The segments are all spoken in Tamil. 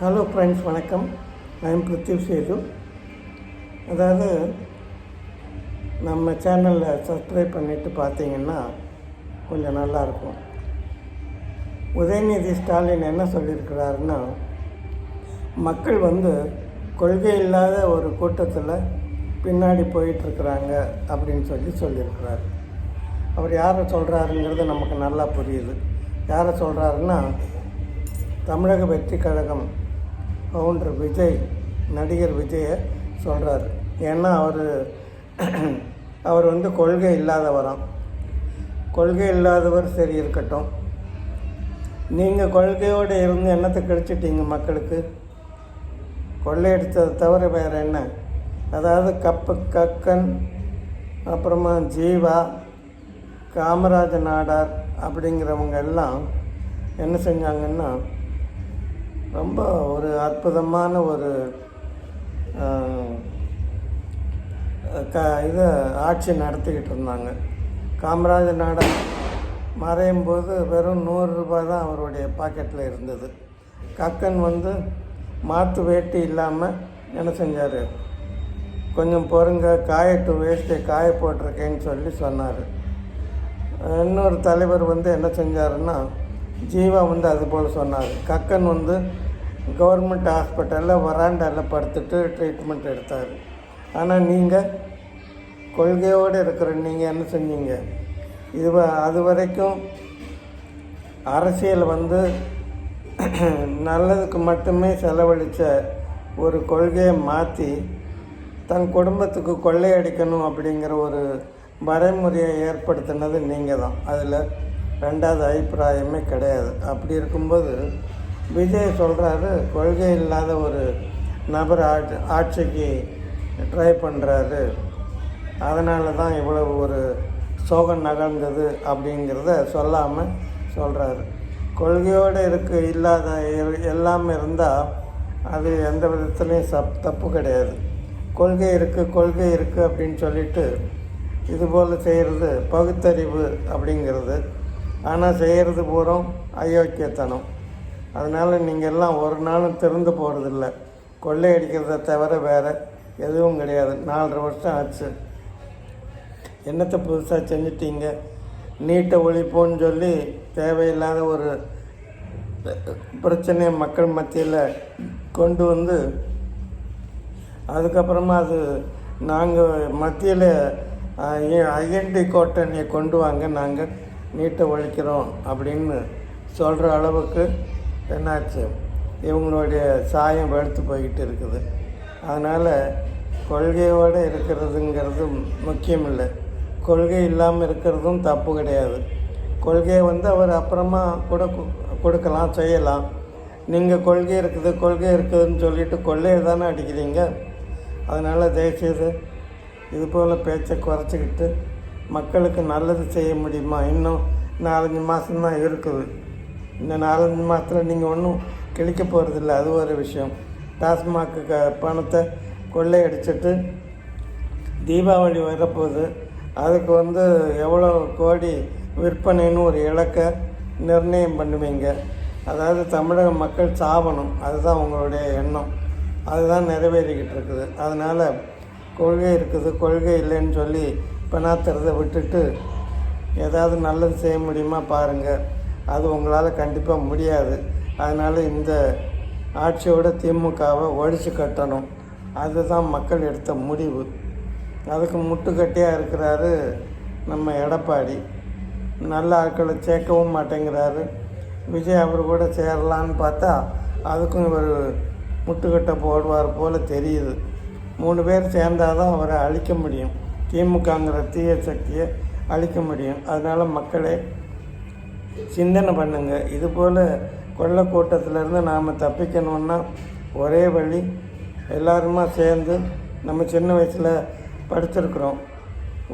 ஹலோ ஃப்ரெண்ட்ஸ் வணக்கம். நான் பிருத்திவ் சேது அதாவது நம்ம சேனலில் சப்ஸ்கிரைப் பண்ணிவிட்டு பார்த்தீங்கன்னா கொஞ்சம் நல்லாயிருக்கும் உதயநிதி ஸ்டாலின் என்ன சொல்லியிருக்கிறாருன்னா மக்கள் வந்து கொள்கை இல்லாத ஒரு கூட்டத்தில் பின்னாடி போயிட்டுருக்குறாங்க அப்படின்னு சொல்லி சொல்லியிருக்கிறார். அவர் யாரை சொல்கிறாருங்கிறது நமக்கு நல்லா புரியுது. யாரை சொல்கிறாருன்னா தமிழக வெற்றி கழகம் கவுண்டர் விஜய் நடிகர் விஜயை சொல்கிறார் ஏன்னா அவர் அவர் வந்து கொள்கை இல்லாதவராம். கொள்கை இல்லாதவர் சரி இருக்கட்டும். நீங்கள் கொள்கையோடு இருந்து என்னத்தை கழிச்சிட்டீங்க மக்களுக்கு? கொள்ளையடித்ததை தவிர வேறு என்ன? அதாவது கப்பு கக்கன் அப்புறமா ஜீவா காமராஜ நாடார் அப்படிங்கிறவங்க எல்லாம் என்ன செஞ்சாங்கன்னா ரொம்ப ஒரு அற்புதமான ஒரு க இதை ஆட்சி நடத்திக்கிட்டு இருந்தாங்க. காமராஜர் நாடார் மறையும் போது வெறும் நூறு ரூபாய் தான் அவருடைய பாக்கெட்டில் இருந்தது. கக்கன் வந்து மாற்று வேட்டி இல்லாமல் என்ன செஞ்சார்? கொஞ்சம் பொறுங்க காயட்டு வேஸ்ட்டை காய போட்டிருக்கேன்னு சொல்லி சொன்னார். இன்னொரு தலைவர் வந்து என்ன செஞ்சாருன்னா ஜீவா வந்து அது போல் சொன்னார். கக்கன் வந்து கவர்மெண்ட் ஹாஸ்பிட்டலில் வராண்டாவில் படுத்துட்டு ட்ரீட்மெண்ட் எடுத்தார். ஆனால் நீங்கள் கொள்கையோடு இருக்கிற நீங்கள் என்ன செஞ்சீங்க? இது அது வரைக்கும் அரசியல் வந்து நல்லதுக்கு மட்டுமே செலவழித்த ஒரு கொள்கையை மாற்றி தன் குடும்பத்துக்கு கொள்ளையடிக்கணும் அப்படிங்கிற ஒரு வரைமுறையை ஏற்படுத்தினது நீங்கள் தான் அதில் ரெண்டாவது அபிப்பிராயமே கிடையாது. அப்படி இருக்கும்போது விஜய் சொல்கிறாரு கொள்கை இல்லாத ஒரு நபர் ஆட்சி ஆட்சிக்கு ட்ரை பண்ணுறாரு அதனால தான் இவ்வளவு ஒரு சோகம் நகர்ந்தது அப்படிங்கிறத சொல்லாமல் சொல்கிறாரு கொள்கையோடு இருக்கு இல்லாத எல்லாமே எல்லாம் இருந்தால் அது எந்த விதத்துலேயும் சப் தப்பு கிடையாது. கொள்கை இருக்குது கொள்கை இருக்குது அப்படின்னு சொல்லிட்டு இதுபோல் செய்கிறது பகுத்தறிவு அப்படிங்கிறது ஆனால் செய்கிறது பூரம் அயோக்கியத்தனம். அதனால் நீங்கள் எல்லாம் ஒரு நாளும் திறந்து போகிறதில்ல கொள்ளையடிக்கிறத தவிர வேறு எதுவும் கிடையாது. நாலரை வருஷம் ஆச்சு. என்னத்தை புதுசாக செஞ்சிட்டீங்க? நீட்டை ஒழிப்போன்னு சொல்லி தேவையில்லாத ஒரு பிரச்சனையை மக்கள் மத்தியில் கொண்டு வந்து அதுக்கப்புறமா அது நாங்கள் மத்தியில் ஐஎன்டி கோட்டனியை கொண்டு வாங்க நாங்கள் நீட்டை ஒழிக்கிறோம் அப்படின்னு சொல்கிற அளவுக்கு என்னாச்சு? இவங்களுடைய சாயம் வெளுத்து போய்கிட்டு இருக்குது. அதனால் கொள்கையோடு இருக்கிறதுங்கிறது முக்கியம் இல்லை கொள்கை இல்லாமல் இருக்கிறதும் தப்பு கிடையாது. கொள்கையை வந்து அவர் அப்புறமா கூட கொடுக்கலாம் செய்யலாம். நீங்கள் கொள்கை இருக்குது கொள்கை இருக்குதுன்னு சொல்லிட்டு கொள்ளையை தானே அடிக்கிறீங்க? அதனால் தயவுசெய்து இது போல் பேச்சை குறைச்சிக்கிட்டு மக்களுக்கு நல்லது செய்ய முடியுமா? இன்னும் நாலஞ்சு மாதம்தான் இருக்குது. இந்த நாலஞ்சு மாதத்தில் நீங்கள் ஒன்றும் கிழிக்க போகிறதில்ல அது ஒரு விஷயம். டாஸ்மாக்கு க பணத்தை கொள்ளையடிச்சிட்டு தீபாவளி வரப்போகுது. அதுக்கு வந்து எவ்வளோ கோடி விற்பனைன்னு ஒரு இலக்கை நிர்ணயம் பண்ணுவீங்க. அதாவது தமிழக மக்கள் சாவணும். அதுதான் உங்களுடைய எண்ணம். அதுதான் நிறைவேறிக்கிட்டு இருக்குது. அதனால் கொள்கை இருக்குது. கொள்கை இல்லைன்னு சொல்லி பெணாத்துறதை விட்டுட்டு ஏதாவது நல்லது செய்ய முடியுமா பாருங்கள் அது உங்களால் கண்டிப்பாக முடியாது. அதனால் இந்த ஆட்சியோட திமுகவை ஒழிச்சு கட்டணும். அதுதான் மக்கள் எடுத்த முடிவு. அதுக்கு முட்டுக்கட்டியாக இருக்கிறாரு நம்ம எடப்பாடி. நல்ல ஆட்களை சேர்க்கவும் மாட்டேங்கிறாரு. விஜய் அவர் கூட சேரலான்னு பார்த்தா அதுக்கும் இவர் முட்டுக்கட்டை போடுவார் போல் தெரியுது. மூணு பேர் சேர்ந்தாதான் அவரை அழிக்க முடியும். திமுகங்கிற தீய சக்தியை அழிக்க முடியும். அதனால் மக்களே சிந்தனை பண்ணுங்கள் இது போல் கொள்ள கூட்டத்திலேருந்து நாம் தப்பிக்கணுன்னா ஒரே வழி எல்லாருமா சேர்ந்து நம்ம சின்ன வயசில் படிச்சிருக்கிறோம்.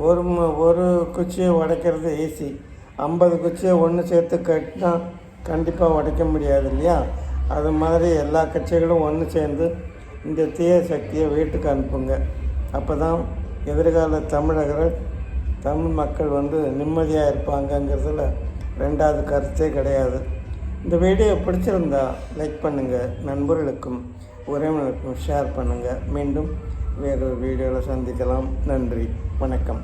ஒரு ஒரு குச்சியை உடைக்கிறது ஈஸி ஐம்பது குச்சியை ஒன்று சேர்த்து கட்டினா கண்டிப்பாக உடைக்க முடியாது இல்லையா? அது மாதிரி எல்லா கட்சிகளும் ஒன்று சேர்ந்து இந்த தீய சக்தியை வீட்டுக்கு அனுப்புங்க. அப்போ தான் எதிர்கால தமிழர்கள் தமிழ் மக்கள் வந்து நிம்மதியாக இருப்பாங்கங்கிறதுல ரெண்டாவது கருத்தே கிடையாது. இந்த வீடியோ பிடிச்சிருந்தா லைக் பண்ணுங்கள் நண்பர்களுக்கும் உறவினருக்கும் ஷேர் பண்ணுங்கள் மீண்டும் வேறொரு வீடியோவில் சந்திக்கலாம். நன்றி வணக்கம்.